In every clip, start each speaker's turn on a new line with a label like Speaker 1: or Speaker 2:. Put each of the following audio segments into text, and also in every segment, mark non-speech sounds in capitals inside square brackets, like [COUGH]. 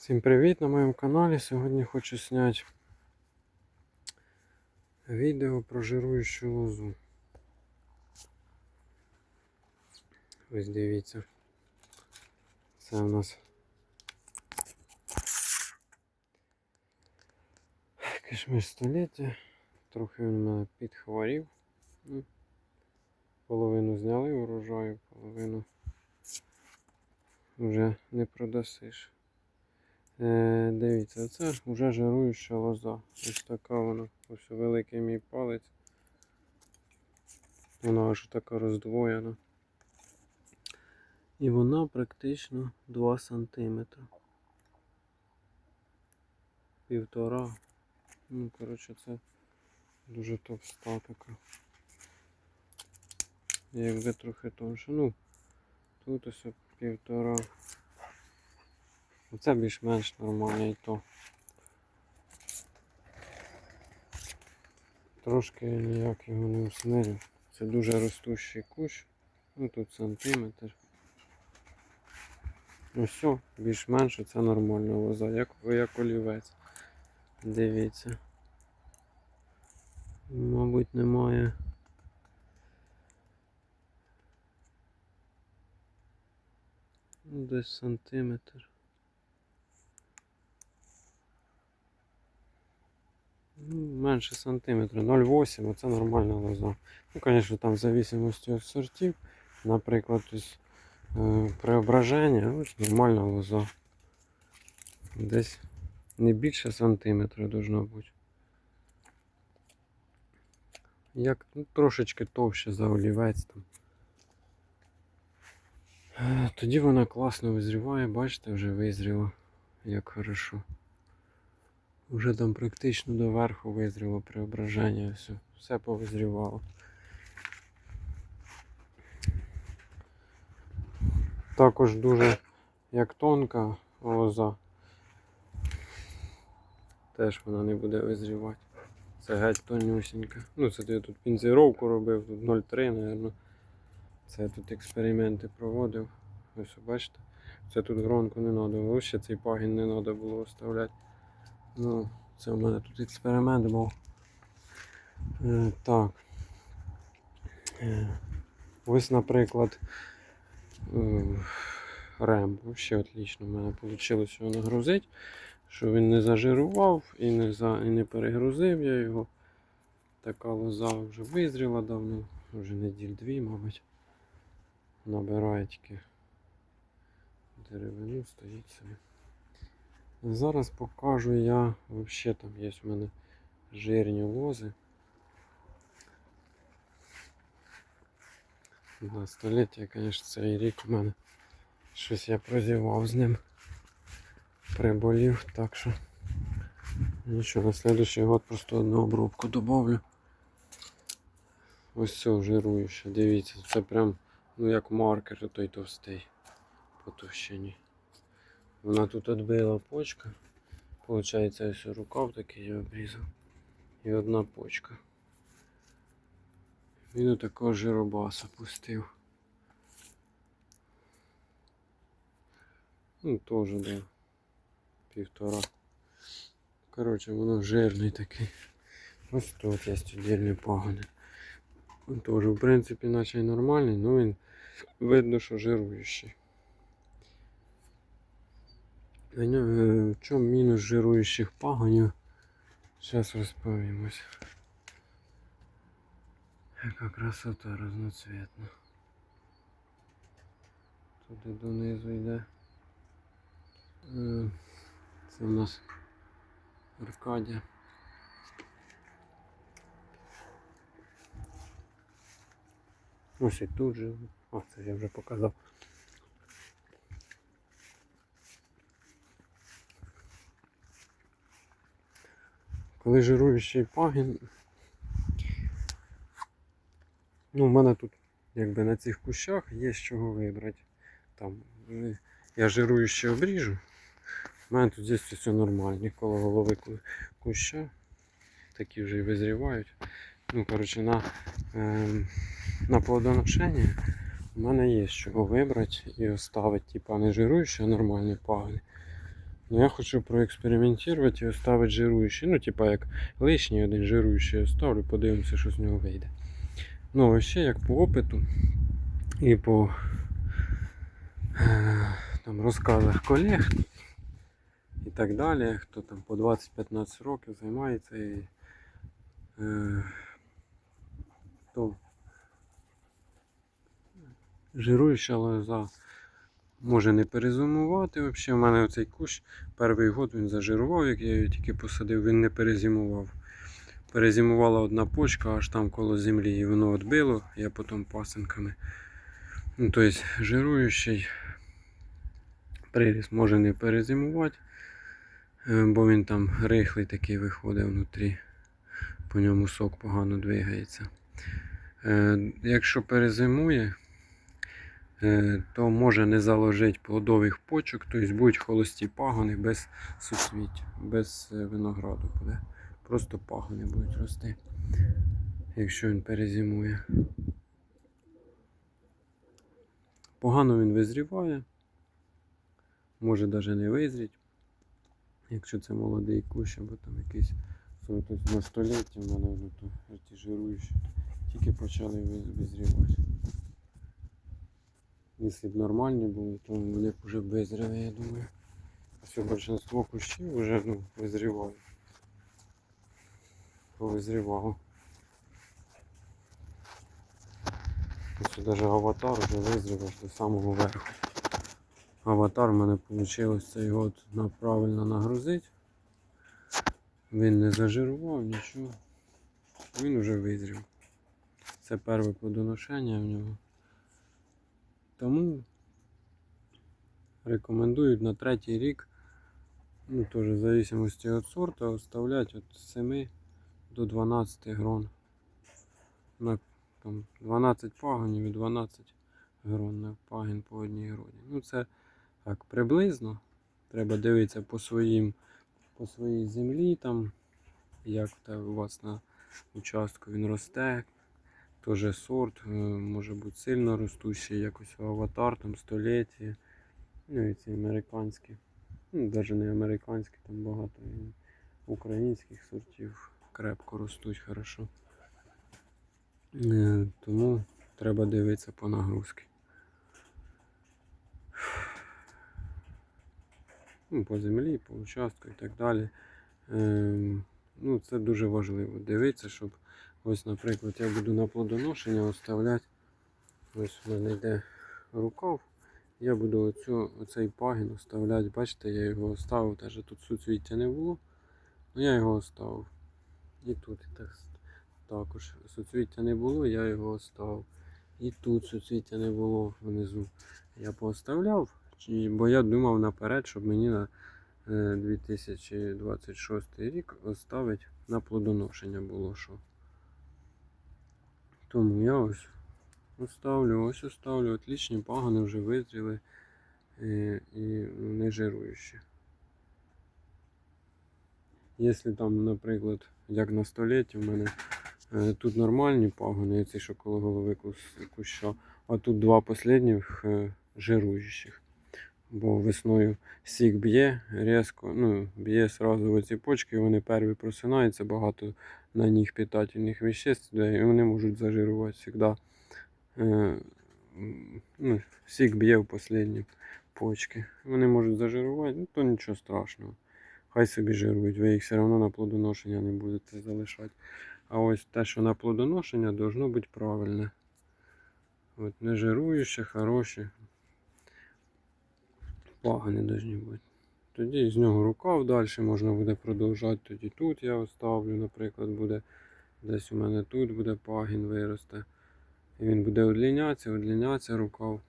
Speaker 1: Всім привіт на моєму каналі. Сьогодні хочу зняти відео про жируючу лозу. Ось дивіться. Це у нас кишмиш століття. Трохи він мене підхворів. Ну, Половину зняли урожаю, половину вже не продасиш. Е, дивіться, це вже жируюча лоза. Ось така вона. Ось великий мій палець. Вона аж така роздвоєна. І вона практично 2 см. Півтора. Ну, коротше, це дуже товста така. Якби трохи тонше. Ну, тут ось півтора. Це більш-менш нормально і то. Трошки ніяк його не усмирю. Це дуже ростущий кущ. Ну тут сантиметр. Ну все, більш-менш це нормальна лоза, як, як олівець. Дивіться. Мабуть, немає. Ну, Десь сантиметр. Менше сантиметра, 0,8, оце нормальна лоза. Ну, звісно, там в зависимості від сортів, наприклад, е, преображення, ось нормальна лоза. Десь не більше сантиметра должно бути. Як ну, трошечки товще за олівець там. Е, Тоді вона класно визріває, бачите, вже визріла, як хорошо. Уже там практично до верху визріло преображення, все, все повизрівало. Також дуже як тонка лоза. Теж вона не буде визрівати. Це геть тонюсінька. Ну це я тут пінзировку робив, тут 0,3, мабуть. Це я тут експерименти проводив. Ось бачите. Це тут гронку не треба. Ще цей пагін не треба було оставляти. Ну, це у мене тут експеримент був. Е, так. Е, ось, наприклад, е, рембо. Ще отлично в мене вийшло його нагрузити, що він не зажирував і не, за, і не перегрузив я його. Така лоза вже визріла давно, вже неділь дві, мабуть. Набирає тільки деревину, стоїть собі. Зараз покажу я, взагалі там є у мене жирні лози. На століття, звісно, цей рік у мене щось я прозівав з ним. Приболів, так що нічого, на следующий год просто одну обробку добавлю. Ось все жируюче, дивіться, це прям ну як маркер той товстий по товщині. Вона тут відбила почка. Получається, ось рукав такий я обрізав. І одна почка. Він такого жиробаса пустив. Ну, теж да. Півтора. Коротше, воно жирний такий. Ось тут є віддільні пагони. Він теж, в принципі, наче й нормальний, але він видно, що жируючий. Е, В чому мінус жируючих пагонів? Зараз розповімось. Яка красота разноцвітна. Туди донизу йде. Е, Це у нас Аркадія. Ось і тут же. О, це я вже показав. Коли жируючий пагін. Ну, в мене тут якби на цих кущах є з чого вибрати. Там е, я жируючий обріжу. У мене тут здесь все нормально. Коло голови куща. Такі вже і визрівають. Ну, коротше, на, ем, на плодоношення у мене є з чого вибрати і оставити, типа не жируючі, а нормальні пагони. Ну я хочу проекспериментувати і оставити жируючий. Ну, типа як лишній один жируючий оставлю, подивимося, що з нього вийде. Ну, а ще як по опиту і по е, там, розказах колег і так далі, хто там по 20-15 років займається і е, то жируюча лоза може не перезимувати. Взагалі, у мене оцей кущ перший год він зажирував, як я його тільки посадив, він не перезимував. Перезимувала одна почка аж там коло землі, і воно відбило, я потім пасинками. Ну, тобто жируючий приріс може не перезимувати, е, бо він там рихлий такий виходить внутрі, по ньому сок погано двигається. Е, Якщо перезимує, то може не заложити плодових почок, тобто будуть холості пагони без суцвіть, без е, винограду буде. Просто пагони будуть рости, якщо він перезимує. Погано він визріває, може навіть не визріти, якщо це молодий кущ або там якийсь сорт на столітті в мене ну, ті жируючі тільки почали визрівати. Якщо б нормальні були, то вони б вже визріли, я думаю. Все большинство кущів вже ну, визрівають. Повизрівало. Ось навіть аватар вже визрів до самого верху. Аватар в мене вийшло цей год на правильно нагрузити. Він не зажирував нічого. Він вже визрів. Це перше плодоношення в нього. Тому рекомендують на третій рік, ну теж в зависимості від сорту, оставляти від 7 до 12 грон. На там 12 пагонів і 12 грон на пагін по одній гроні. Ну це так приблизно. Треба дивитися по своїм, по своїй землі, там, як у вас на участку він росте. Тоже сорт, е, може бути сильно ростущий, якось аватар, там століття. Ну і ці американські. Ну, навіть не американські, там багато і українських сортів крепко ростуть хорошо. Е, Тому треба дивитися по нагрузки. Ну, по землі, по участку і так далі. Ем, Ну, це дуже важливо. Дивитися, щоб ось, наприклад, я буду на плодоношення оставляти. Ось в мене йде рукав. Я буду оцю, оцей пагін оставляти. Бачите, я його оставив, теж тут суцвіття не було. Ну я його оставив. І тут так, також суцвіття не було, я його оставив. І тут суцвіття не було внизу. Я пооставляв, бо я думав наперед, щоб мені на е, 2026 рік оставити на плодоношення було що. Тому я ось оставлю, ось оставлю. Отлічні пагони вже визріли е, і не жируючі. Якщо там, наприклад, як на столітті в мене е, тут нормальні пагони, ці що коло голови куща, а тут два останніх е, жируючих. Бо весною сік б'є різко, ну, б'є сразу в оці почки, вони перві просинаються, багато на них питательних веществ, і вони можуть зажирувати завжди. Е, ну, сік б'є в останні почки. Вони можуть зажирувати, ну то нічого страшного. Хай собі жирують, ви їх все одно на плодоношення не будете залишати. А ось те, що на плодоношення, должно бути правильне. От, не жируючі, хороші. Пагани повинні бути. Тоді з нього рукав далі можна буде продовжати. Тоді тут я оставлю, наприклад, буде десь у мене тут буде пагін виросте. І він буде удлінятися, удлінятися рукав.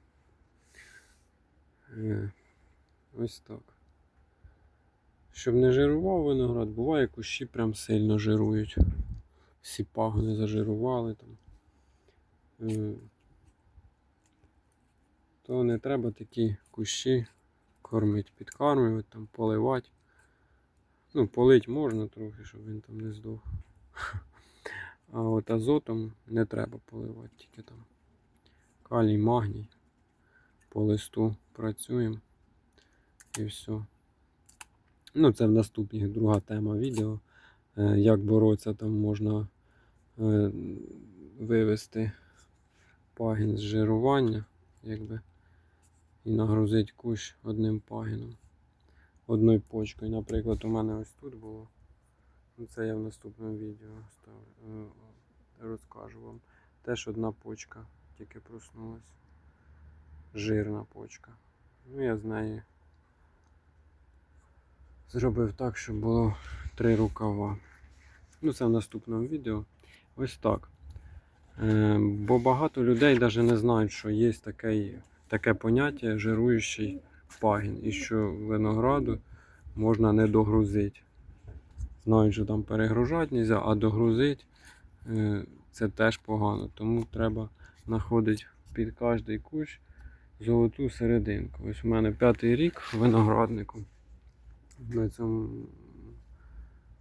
Speaker 1: Е, Ось так. Щоб не жирував виноград, буває кущі прям сильно жирують. Всі пагони зажирували там. Е, То не треба такі кущі кормити, підкармлювати, там, поливати. Ну, полить можна трохи, щоб він там не здох. [LAUGHS] А от азотом не треба поливати, тільки там калій, магній. По листу працюємо і все. Ну, це в наступній друга тема відео. Е, Як боротися, там можна е, вивести пагін з жирування, якби, і нагрузити кущ одним пагіном, одною почкою. Наприклад, у мене ось тут було. Ну, Це я в наступному відео е, розкажу вам. Теж одна почка тільки проснулась. Жирна почка. Ну, я з неї зробив так, щоб було три рукава. Ну, це в наступному відео. Ось так. Е, бо багато людей навіть не знають, що є таке, таке поняття жируючий пагін, і що винограду можна не догрузити. Знають, що там перегружати не можна, а догрузити е, це теж погано. Тому треба знаходити під кожний кущ золоту серединку. Ось у мене п'ятий рік виноградником. На цьому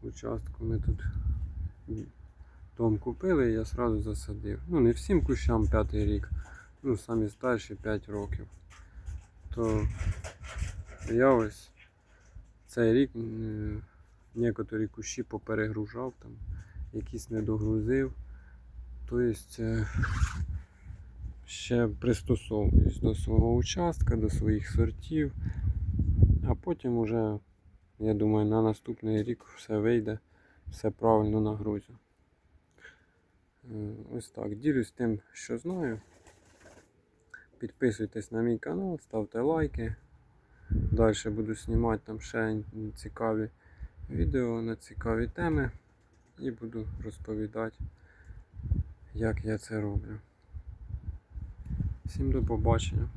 Speaker 1: участку ми тут дом купили і я одразу засадив. Ну, не всім кущам п'ятий рік. Ну, самі старші 5 років. То я ось цей рік некоторі кущі поперегружав, там, якісь не догрузив. Тобто е, ще пристосовуюсь до свого участка, до своїх сортів. А потім уже, я думаю, на наступний рік все вийде, все правильно нагрузю. Е, Ось так. Ділюсь тим, що знаю. Підписуйтесь на мій канал, ставте лайки. Далі буду знімати там ще цікаві відео на цікаві теми і буду розповідати, як я це роблю. Всім до побачення.